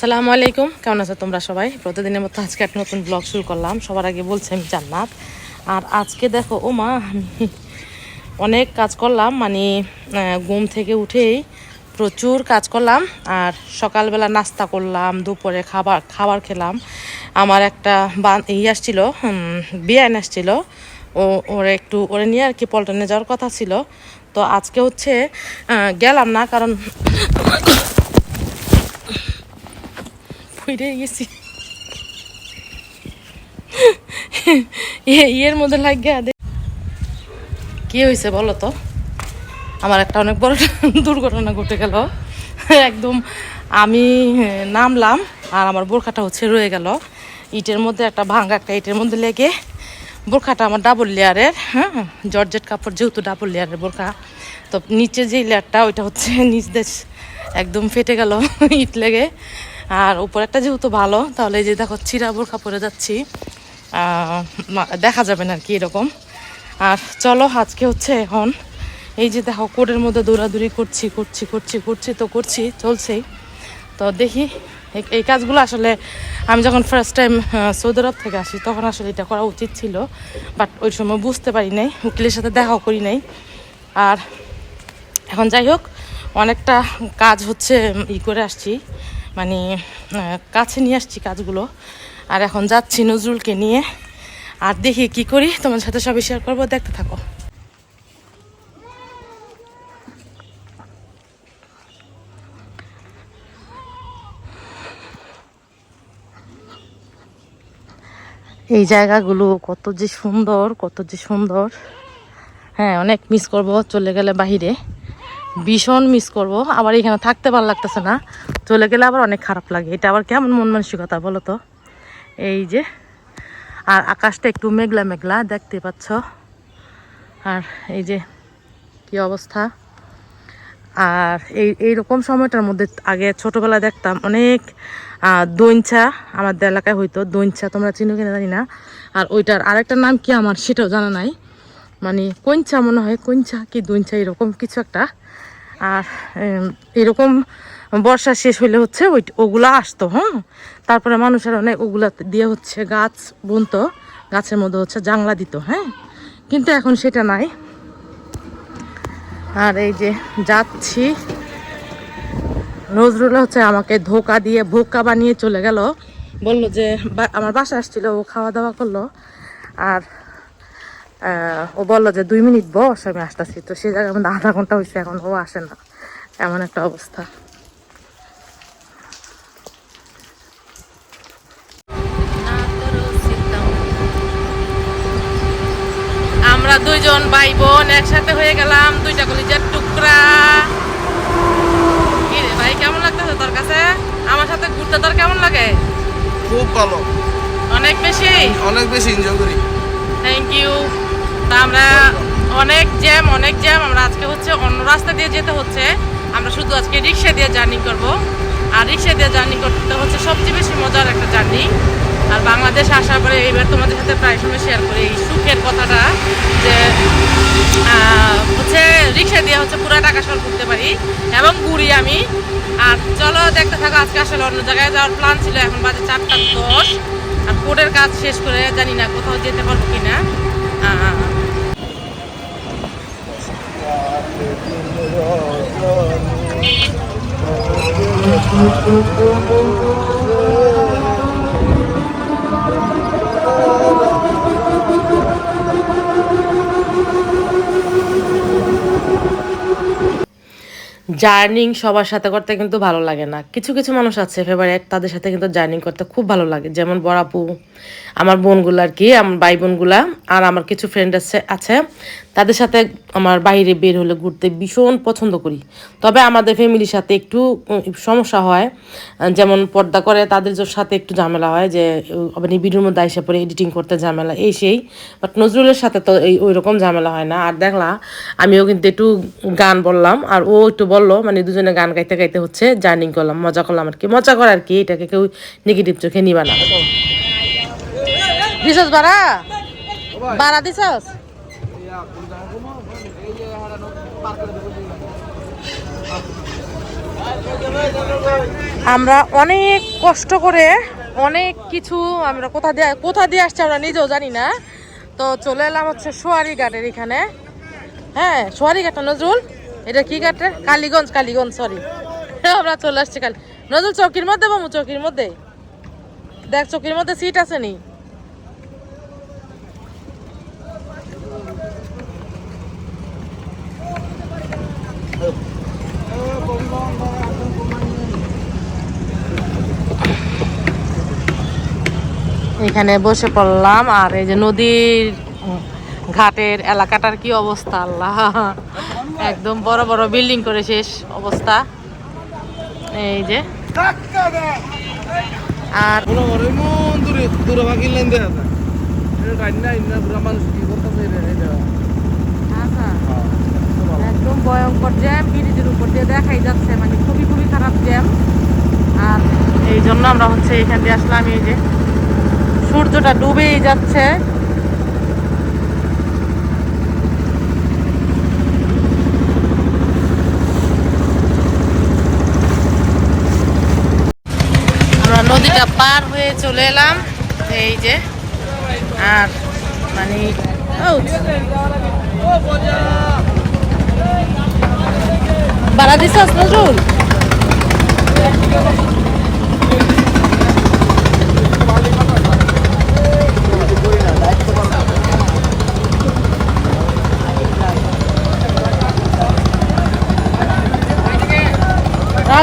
আসসালামু আলাইকুম। কেমন আছো তোমরা সবাই? প্রতিদিনের মতো আজকে একটা নতুন ব্লগ শুরু করলাম। সবার আগে বলছি আমি জান্নাত। আর আজকে দেখো, ও মা, আমি অনেক কাজ করলাম মানে ঘুম থেকে উঠেই প্রচুর কাজ করলাম। আর সকালবেলা নাস্তা করলাম, দুপুরে খাবার খাবার খেলাম। আমার একটা বান ই আসছিল বিয়ান আসছিল। ও, ওরা একটু, ওরে নিয়ে আর কি পল্টনে যাওয়ার কথা ছিল। তো আজকে হচ্ছে গেলাম না, কারণ ফুইরে গেছি। ইয়ে- ইয়ের মধ্যে লাগিয়ে দে। কি হয়েছে বলো তো? আমার একটা অনেক বড় দুর্ঘটনা ঘটে গেল। একদম আমি নামলাম আর আমার বোরখাটা হচ্ছে রয়ে গেল। ইটের মধ্যে একটা ভাঙা একটা ইটের মধ্যে লেগে বোরখাটা আমার ডাবল লেয়ারের হ্যাঁ জর্জেট কাপড় যেহেতু ডাবল লেয়ারের বোরখা, তো নিচে যে লেয়ারটা ওইটা হচ্ছে নিচ দেশ একদম ফেটে গেল ইট লেগে। আর উপর একটা যেহেতু ভালো, তাহলে যে দেখো চিরা বোরখা পরে যাচ্ছি দেখা যাবে না কি এরকম। আর চলো আজকে হচ্ছে এখন এই যে দেখো কোটের মধ্যে দৌড়াদৌড়ি করছি করছি করছি করছি তো করছি, চলছেই। তো দেখি এই- কাজগুলো আসলে আমি যখন ফার্স্ট টাইম সৌদি আরব থেকে আসি, তখন আসলে এটা করা উচিত ছিল। বাট ওই সময় বুঝতে পারি নাই, উকিলের সাথে দেখাও করি নাই। আর এখন যাই হোক, অনেকটা কাজ হচ্ছে ই করে আসছি। মানে কাছে নিয়ে আসছি কাজগুলো। আর এখন যাচ্ছি নজরুলকে নিয়ে। আর দেখি কি করি তোমার সাথে সবই শেয়ার করব, দেখতে থাকো। এই জায়গাগুলো কত যে সুন্দর, কত যে সুন্দর। হ্যাঁ অনেক মিস করব, চলে গেলে বাহিরে। ভীষণ মিস করব। আবার এখানে থাকতে ভালো লাগতেছে না। চলে গেলে আবার অনেক খারাপ লাগে। এটা আবার কেমন মন মানসিকতা বলো তো? এই যে, আর আকাশটা একটু মেঘলা মেঘলা, দেখতে পাচ্ছ? আর এই যে, কি অবস্থা? আর এই, এইরকম সময়টার মধ্যে আগে ছোটবেলায় দেখতাম অনেক দইঞ্চা আমাদের এলাকায় হইতো। দইঞ্চা তোমরা চিনো কিনা জানি না। আর ওইটার আরেকটা নাম কি আমার সেটাও জানা নাই। মানে কঞ্চা মনে হয় কঞ্চা কি দইঞ্চা এরকম কিছু একটা। আর এরকম বর্ষা শেষ হইলে হচ্ছে ওই ওগুলা আসতো হ্যাঁ? তারপরে মানুষের অনেক ওগুলা দিয়ে হচ্ছে গাছ বুনতো, গাছের মধ্যে হচ্ছে জাংলা দিত হ্যাঁ? কিন্তু এখন সেটা নাই। আর এই যে যাচ্ছি, নজরুল হচ্ছে আমাকে ধোকা দিয়ে ভোকা বানিয়ে চলে গেল। বলল যে আমার বাসা আসছিল, ও খাওয়া দাওয়া করল। আর ও বলল যে, দুই মিনিট বস, আমি আসতেছি। তো সেই জায়গায় মধ্যে আধা ঘণ্টা হয়েছে এখন ও আসে না। এমন একটা অবস্থা। দুইজন ভাই বোন একসাথে হয়ে গেলাম দুইটা কলিজার টুকরা। কি রে ভাই কেমন লাগতেছে তোর কাছে? আমার সাথে ঘুরতে তোর কেমন লাগে? খুব ভালো। অনেক বেশি? অনেক বেশি এনজয় করি। থ্যাংক ইউ তা আমরা অনেক জ্যাম অনেক জ্যাম আমরা আজকে হচ্ছে অন্য রাস্তা দিয়ে যেতে হচ্ছে। আমরা শুধু আজকে রিক্সা দিয়ে জার্নি করব। আর রিক্সা দিয়ে জার্নি করতে হচ্ছে সবচেয়ে বেশি মজার একটা জার্নি আর বাংলাদেশে আসার পরে এইবার তোমাদের সাথে প্রায় সময় শেয়ার করি এই সুখের কথাটা যে হচ্ছে রিক্সা দিয়ে হচ্ছে পুরো টাকা সর করতে পারি এবং ঘুরি আমি। আর চলো দেখতে থাকো আজকে আসলে অন্য জায়গায় যাওয়ার প্ল্যান ছিল এখন বাজে চারটা দশ। আর কোর্টের কাজ শেষ করে জানি না কোথাও যেতে পারব কিনা। আহ, জার্নিং সবার সাথে করতে কিন্তু ভালো লাগে না। কিছু কিছু মানুষ আছে ফেভারিট তাদের সাথে কিন্তু জার্নিং করতে খুব ভালো লাগে। যেমন বড়াপু আমার বোনগুলো আর কি, আমার ভাই বোনগুলা, আর আমার কিছু ফ্রেন্ড আছে আছে। তাদের সাথে আমার বাইরে বের হলে ঘুরতে ভীষণ পছন্দ করি। তবে আমাদের ফ্যামিলির সাথে একটু সমস্যা হয়। যেমন পর্দা করে তাদের সাথে একটু ঝামেলা হয় যে মানে ভিডিওর মধ্যে আইসা পরে এডিটিং করতে ঝামেলা এই সেই। বাট নজরুলের সাথে তো এই ওই রকম ঝামেলা হয় না। আর দেখলা আমিও কিন্তু একটু গান বললাম আর ও একটু বলল মানে দুজনে গান গাইতে গাইতে হচ্ছে জার্নিং করলাম মজা করলাম আর কি। মজা করার আর কি এটাকে কেউ নেগেটিভ চোখে নিবা না। দিছস বাড়া বাড়া দিছস? আমরা অনেক কষ্ট করে অনেক কিছু আমরা কোথা দিয়ে কোথা দিয়ে আসছি আমরা নিজেও জানি না। তো চলে এলাম হচ্ছে সোয়ারি ঘাটের এখানে। হ্যাঁ সোয়ারি ঘাটটা নজরুল? এটা কি ঘাট কালীগঞ্জ কালীগঞ্জ সরি আমরা চলে আসছি কালী নজরুল চৌকির মধ্যে বামু চৌকির মধ্যে? দেখ, চৌকির মধ্যে সিট আছে নি। এখানে বসে পড়লাম আর এই যে নদীর ঘাটের এলাকাটার কি অবস্থা আল্লাহ। একদম বড় বড় বিল্ডিং করে শেষ অবস্থা। এই যে। আর একদম ভয়ঙ্কর জ্যাম ব্রিজের উপর দিয়ে দেখাই যাচ্ছে মানে খুবই খুবই খারাপ জ্যাম আর এই জন্য আমরা হচ্ছে এখান দিয়ে আসলাম এই যে। সূর্যটা ডুবেই যাচ্ছে। আমরা নদীটা পার হয়ে চলে এলাম। এই যে, আর মানে বাড়া দিছাস নজরুল?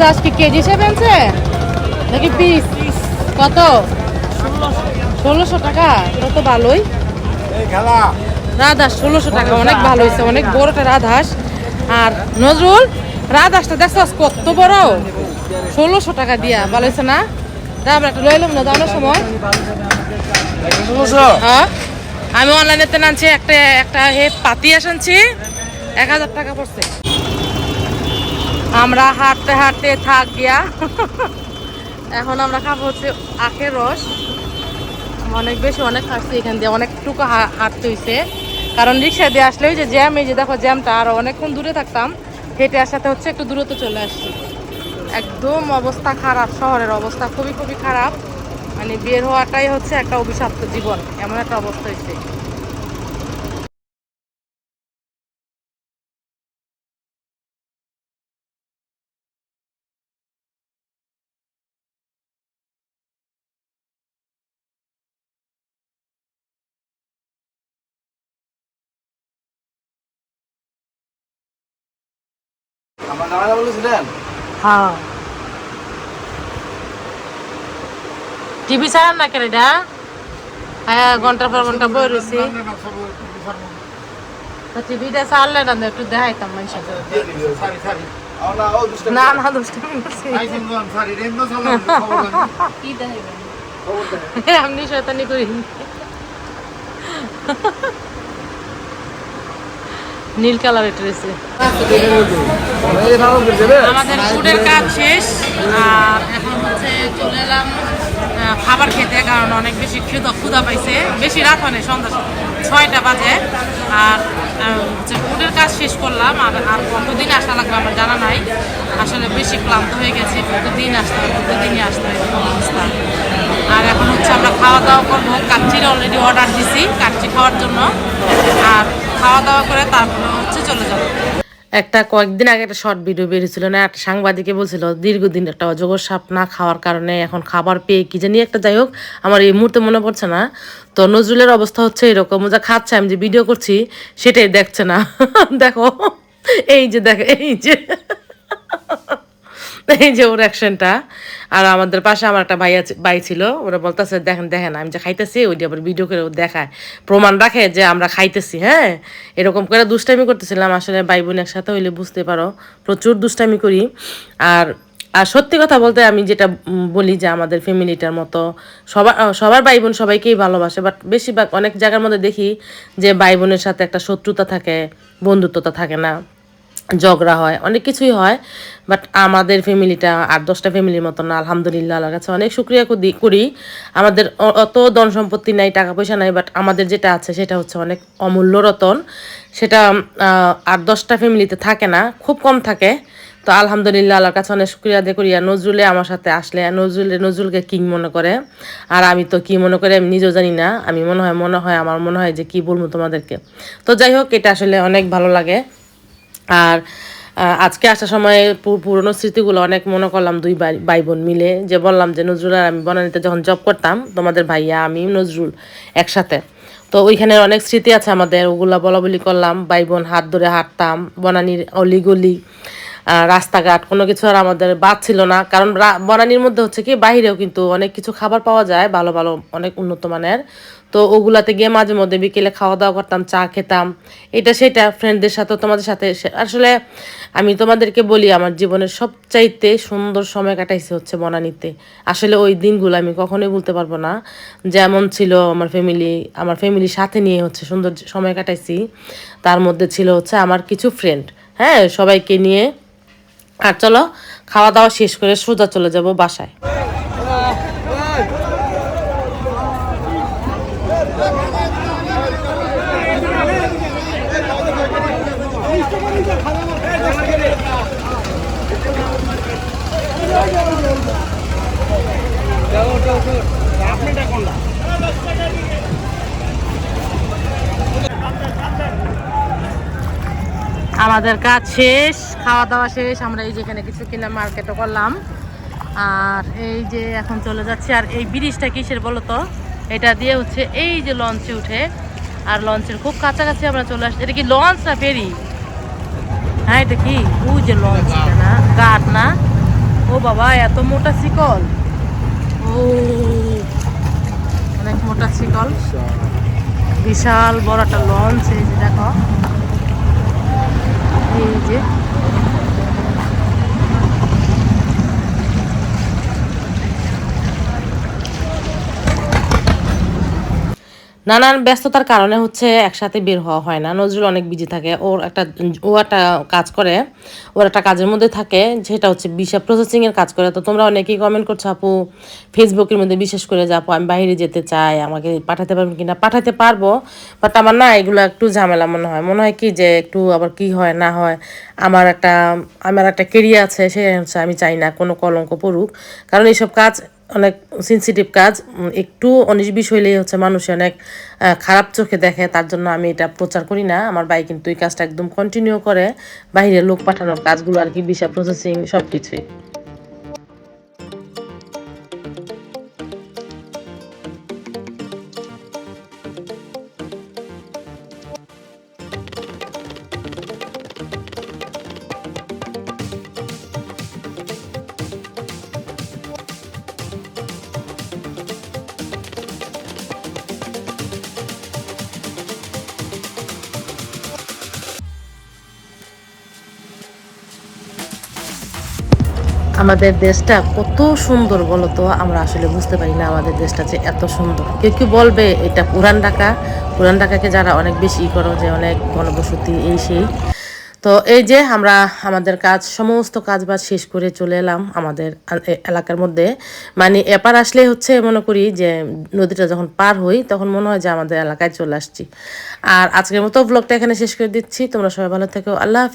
রাজ আজকে কেজি হিসেবে আনছে? নাকি পিস কত? ষোলোশো টাকা। এটা তো ভালোই। রাধাস ষোলোশো টাকা। অনেক ভালো হয়েছে। অনেক বড়টা রাধাস। আর নজরুল রাধাসটা দেখছস কত বড়? ষোলোশো টাকা দিয়া। ভালো হয়েছে না? তা আমরা একটা লইলাম না দামের সময়। হ্যাঁ। আমি অনলাইনেতে আনছি একটা একটা হে পাতি আনছি। এক হাজার টাকা পড়ছে। আমরা হাঁটতে হাঁটতে থাক গিয়া। এখন আমরা খাব হচ্ছে আখের রস। অনেক বেশি, অনেক হাঁটছি এখান দিয়ে, অনেকটুকু হাঁটতে হয়েছে কারণ রিক্সা দিয়ে আসলে ওই যে জ্যাম, এই যে দেখো জ্যামটা, আর অনেকক্ষণ দূরে থাকতাম। হেঁটে আসাতে হচ্ছে একটু দূরত্ব চলে আসছি। একদম অবস্থা খারাপ, শহরের অবস্থা খুবই খুবই খারাপ। মানে বের হওয়াটাই হচ্ছে একটা অভিশপ্ত জীবন, এমন একটা অবস্থা হয়েছে আমার নামে বলেছিলেন? হ্যাঁ। টিভি চালান না কেন এটা? হ্যাঁ ঘণ্টার পর ঘণ্টা বই রয়েছি। টিভিটা চাললে না একটু দেখাইতাম মানুষের না না দুষ্টামি করছি। শয়তানি করি। নীল কালার এটা রয়েছে এই ভালো করে দেবে আমাদের ফুডের কাজ শেষ আর এখন হচ্ছে চলে এলাম খাবার খেতে, কারণ অনেক বেশি ক্ষুদা ক্ষুদা পাইছে। বেশি রাত হয় সন্ধ্যা ছয়টা বাজে। আর হচ্ছে ফুডের কাজ শেষ করলাম, আর আর কতদিন আসা লাগবে আমার জানা নাই। আসলে বেশি ক্লান্ত হয়ে গেছে, প্রতিদিন আসতে হয়, প্রতিদিনই আসতে হয় অবস্থা। আর এখন হচ্ছে আমরা খাওয়া দাওয়া করব। কাচ্চির অলরেডি অর্ডার দিছি, কাচ্চি খাওয়ার জন্য। আর খাওয়া দাওয়া করে তারপরে হচ্ছে চলে যাব। একটা কয়েকদিন আগে একটা শর্ট ভিডিও বেরিয়েছিল, না, একটা সাংবাদিকে বলছিল, দীর্ঘদিন একটা অজগর সাপ না খাওয়ার কারণে এখন খাবার পেয়ে কি জানি একটা, যাই হোক, আমার এই মুহূর্তে মনে পড়ছে না। তো নজরুলের অবস্থা হচ্ছে এরকম, যা খাচ্ছে, আমি যে ভিডিও করছি, সেটাই দেখছে না। দেখো, এই যে, দেখো, এই যে। এই যে ওর অ্যাকশনটা আর আমাদের পাশে আমার একটা ভাই আছে ভাই ছিল, ওরা বলতেছে, দেখেন দেখেন, আমি যে খাইতেছি ওইটা আবার ভিডিও করে দেখায়। প্রমাণ রাখে যে আমরা খাইতেছি হ্যাঁ? এরকম করে দুষ্টামি করতেছিলাম, আসলে ভাই বোন একসাথে হইলে বুঝতে পারো, প্রচুর দুষ্টামি করি। আর আর সত্যি কথা বলতে আমি যেটা বলি যে আমাদের ফ্যামিলিটার মতো সবার সবার ভাই বোন সবাইকেই ভালোবাসে বাট বেশিরভাগ অনেক জায়গার মধ্যে দেখি যে ভাই বোনের সাথে একটা শত্রুতা থাকে, বন্ধুত্বতা থাকে না। ঝগড়া হয়, অনেক কিছুই হয় বাট আমাদের ফ্যামিলিটা আট দশটা ফ্যামিলির মতো না, আলহামদুলিল্লাহ, আল্লাহর কাছে অনেক শুক্রিয়া করি- আমাদের অত ধন সম্পত্তি নাই, টাকা পয়সা নাই বাট আমাদের যেটা আছে সেটা হচ্ছে অনেক অমূল্য রতন। সেটা আট দশটা ফ্যামিলিতে থাকে না, খুব কম থাকে। তো আলহামদুলিল্লাহ, আল্লাহর কাছে অনেক শুক্রিয়া আদায় করি। আর নজরুলে আমার সাথে আসলে নজরুলে, নজরুলকে কিং মনে করে। আর আমি তো কি মনে করে আমি নিজেও জানি না। আমি মনে হয় মনে হয়, আমার মনে হয় যে কি বলব তোমাদেরকে। তো যাই হোক, এটা আসলে অনেক ভালো লাগে। আর আজকে আসার সময় পুরনো স্মৃতিগুলো অনেক মনে করলাম দুই ভাই বোন মিলে, যে বললাম যে, নজরুল আর আমি বনানীতে যখন জব করতাম, তোমাদের ভাইয়া, আমি, নজরুল একসাথে। তো ওইখানে অনেক স্মৃতি আছে আমাদের, ওগুলা বলা বলি করলাম ভাই বোন হাত ধরে হাঁটতাম, বনানির অলিগলি রাস্তাঘাট, কোনো কিছু আর আমাদের বাদ ছিল না। কারণ বনানীর মধ্যে হচ্ছে কি, বাইরেও কিন্তু অনেক কিছু খাবার পাওয়া যায়, ভালো ভালো, অনেক উন্নত মানের। তো ওগুলাতে গিয়ে মাঝে মধ্যে বিকেলে খাওয়া দাওয়া করতাম, চা খেতাম। এটা সেটা ফ্রেন্ডদের সাথে, তোমাদের সাথে আসলে আমি তোমাদেরকে বলি, আমার জীবনের সবচাইতে সুন্দর সময় কাটাইছে হচ্ছে বনানিতে। আসলে ওই দিনগুলো আমি কখনোই বলতে পারব না। যেমন ছিল আমার ফ্যামিলি আমার ফ্যামিলির সাথে নিয়ে হচ্ছে সুন্দর সময় কাটাইছি। তার মধ্যে ছিল হচ্ছে আমার কিছু ফ্রেন্ড হ্যাঁ সবাইকে নিয়ে আর চলো খাওয়া দাওয়া শেষ করে সোজা চলে যাব বাসায়। আমাদের কাজ শেষ খাওয়া দাওয়া শেষ। আমরা এই যেখানে কিছু কিনা মার্কেটও করলাম। আর এই যে এখন চলে যাচ্ছে আর এই ব্রিজটা কিসের বলো তো এটা দিয়ে হচ্ছে এই যে লঞ্চে উঠে আর লঞ্চের খুব কাছাকাছি আমরা চলে আসছি। এটা কি লঞ্চ না ফেরি? হ্যাঁ এটা কি? ওই যে লঞ্চ না? গাট না? ও বাবা এত মোটা শিকল। ও অনেক মোটা শিকল। বিশাল। বড় একটা লঞ্চ এই যে দেখো। এই যে নানান ব্যস্ততার কারণে হচ্ছে একসাথে বের হওয়া হয় না। নজরুল অনেক বিজি থাকে। ওর একটা, ও একটা কাজ করে, ওর একটা কাজের মধ্যে থাকে যেটা হচ্ছে বিশা প্রসেসিংয়ের কাজ করে। তো তোমরা অনেকেই কমেন্ট করছ, আপু ফেসবুকের মধ্যে বিশেষ করে যে, আপু, আমি বাইরে যেতে চাই, আমাকে পাঠাতে পারবেন কিনা পাঠাতে পারব বাট আমার না এগুলো একটু ঝামেলা মনে হয়। মনে হয় কি যে, একটু আবার কি হয়, না হয়, আমার একটা আমার একটা কেরিয়ার আছে, সে আমি চাই না, কোনো কলঙ্ক পড়ুক। কারণ এইসব কাজ অনেক সেন্সিটিভ কাজ একটু অনিশ বিষ হইলেই হচ্ছে মানুষ অনেক খারাপ চোখে দেখে, তার জন্য আমি এটা প্রচার করি না। আমার ভাই কিন্তু এই কাজটা একদম কন্টিনিউ করে। বাইরে লোক পাঠানোর কাজগুলো আর কি ভিসা প্রসেসিং সব কিছুই আমাদের দেশটা কত সুন্দর বলো তো আমরা আসলে বুঝতে পারি না আমাদের দেশটা যে এত সুন্দর। কেউ কেউ বলবে এটা পুরান ঢাকা। পুরান ঢাকাকে যারা অনেক বেশি করো যে অনেক ঘনবসতি, এই সেই। তো এই যে আমরা আমাদের কাজ, সমস্ত কাজ বাজ শেষ করে চলে এলাম আমাদের এলাকার মধ্যে। মানে এপার আসলে হচ্ছে মনে করি যে নদীটা যখন পার হই, তখন মনে হয় যে আমাদের এলাকায় চলে আসছি। আর আজকের মতো ব্লগটা এখানে শেষ করে দিচ্ছি। তোমরা সবাই ভালো থেকো। আল্লাহ।